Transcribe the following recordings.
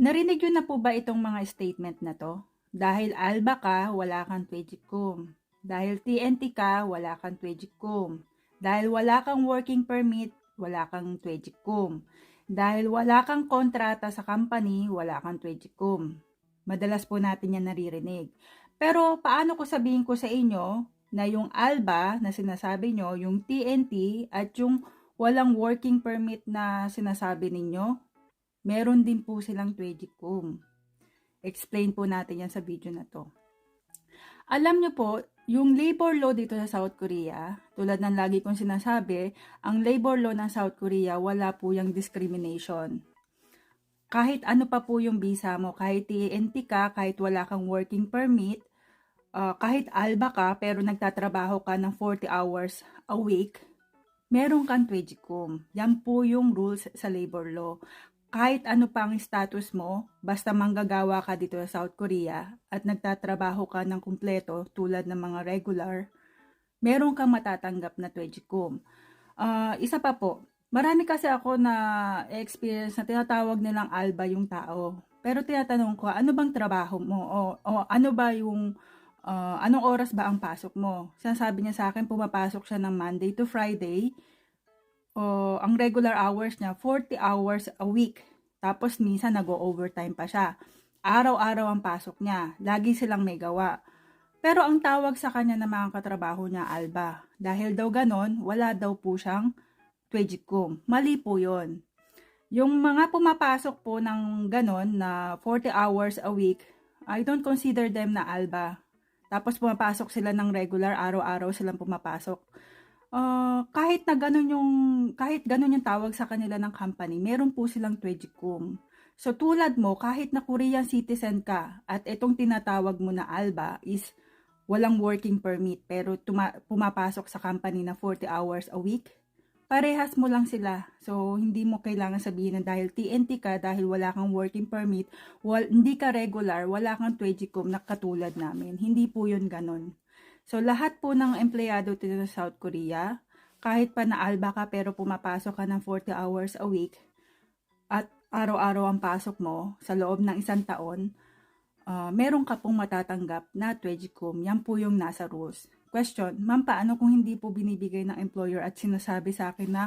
Narinig yun na po ba itong mga statement na to? Dahil ALBA ka, wala kang Twedgicom. Dahil TNT ka, wala kang Twedgicom. Dahil wala kang working permit, wala kang Twedgicom. Dahil wala kang kontrata sa company, wala kang Twedgicom. Madalas po natin yan naririnig. Pero paano ko sabihin ko sa inyo na yung ALBA na sinasabi nyo, yung TNT at yung walang working permit na sinasabi ninyo, meron din po silang Twedgicom. Explain po natin yan sa video na to. Alam nyo po, yung labor law dito sa South Korea, tulad ng lagi kong sinasabi, ang labor law ng South Korea, wala po yung discrimination. Kahit ano pa po yung visa mo, kahit TNT ka, kahit wala kang working permit, uh, kahit alba ka pero nagtatrabaho ka ng 40 hours a week, meron kang Twedgicom. Yan po yung rules sa labor law kahit ano pang status mo, basta manggagawa ka dito sa South Korea at nagtatrabaho ka ng kumpleto tulad ng mga regular, meron kang matatanggap na Twedgicom. Uh, isa pa po, marami kasi ako na experience na tinatawag nilang alba yung tao. Pero tinatanong ko, ano bang trabaho mo? O, o ano ba yung, uh, anong oras ba ang pasok mo? Sinasabi niya sa akin, pumapasok siya ng Monday to Friday, o ang regular hours niya, 40 hours a week. Tapos minsan nag-overtime pa siya. Araw-araw ang pasok niya. Lagi silang may gawa. Pero ang tawag sa kanya ng mga katrabaho niya, Alba. Dahil daw ganon, wala daw po siyang Twedgicom. Mali po yon. Yung mga pumapasok po ng ganon na 40 hours a week, I don't consider them na Alba. Tapos pumapasok sila ng regular, araw-araw silang pumapasok uh, kahit na ganun yung kahit ganun yung tawag sa kanila ng company, meron po silang Twedgicom. So tulad mo, kahit na Korean citizen ka at itong tinatawag mo na ALBA is walang working permit pero tuma- pumapasok sa company na 40 hours a week, parehas mo lang sila. So hindi mo kailangan sabihin na dahil TNT ka, dahil wala kang working permit, wal- hindi ka regular, wala kang Twedgicom na katulad namin. Hindi po yun ganun. So, lahat po ng empleyado dito sa South Korea, kahit pa naalba ka pero pumapasok ka ng 40 hours a week at araw-araw ang pasok mo sa loob ng isang taon, uh, meron ka pong matatanggap na Twedgicom. Yan po yung nasa rules. Question, ma'am, paano kung hindi po binibigay ng employer at sinasabi sa akin na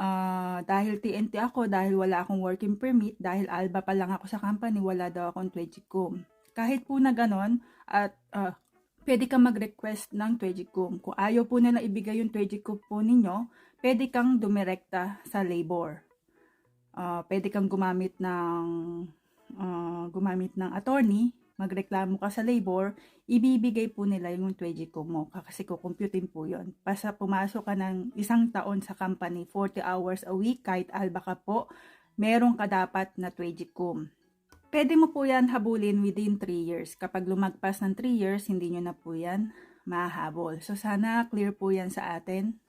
uh, dahil TNT ako, dahil wala akong working permit, dahil alba pa lang ako sa company, wala daw akong Twedgicom. Kahit po na ganon, at uh, pwede kang mag-request ng Twedgicom. Kung ayaw po nila ibigay yung Twedgicom po ninyo, pwede kang dumirekta sa labor. Uh, pwede kang gumamit ng uh, gumamit ng attorney, magreklamo ka sa labor, ibibigay po nila yung Twedgicom mo kasi kukumputin po yon. Basta pumasok ka ng isang taon sa company, 40 hours a week, kahit alba ka po, meron ka dapat na Twedgicom. Pwede mo po yan habulin within 3 years. Kapag lumagpas ng 3 years, hindi nyo na po yan mahabol. So sana clear po yan sa atin.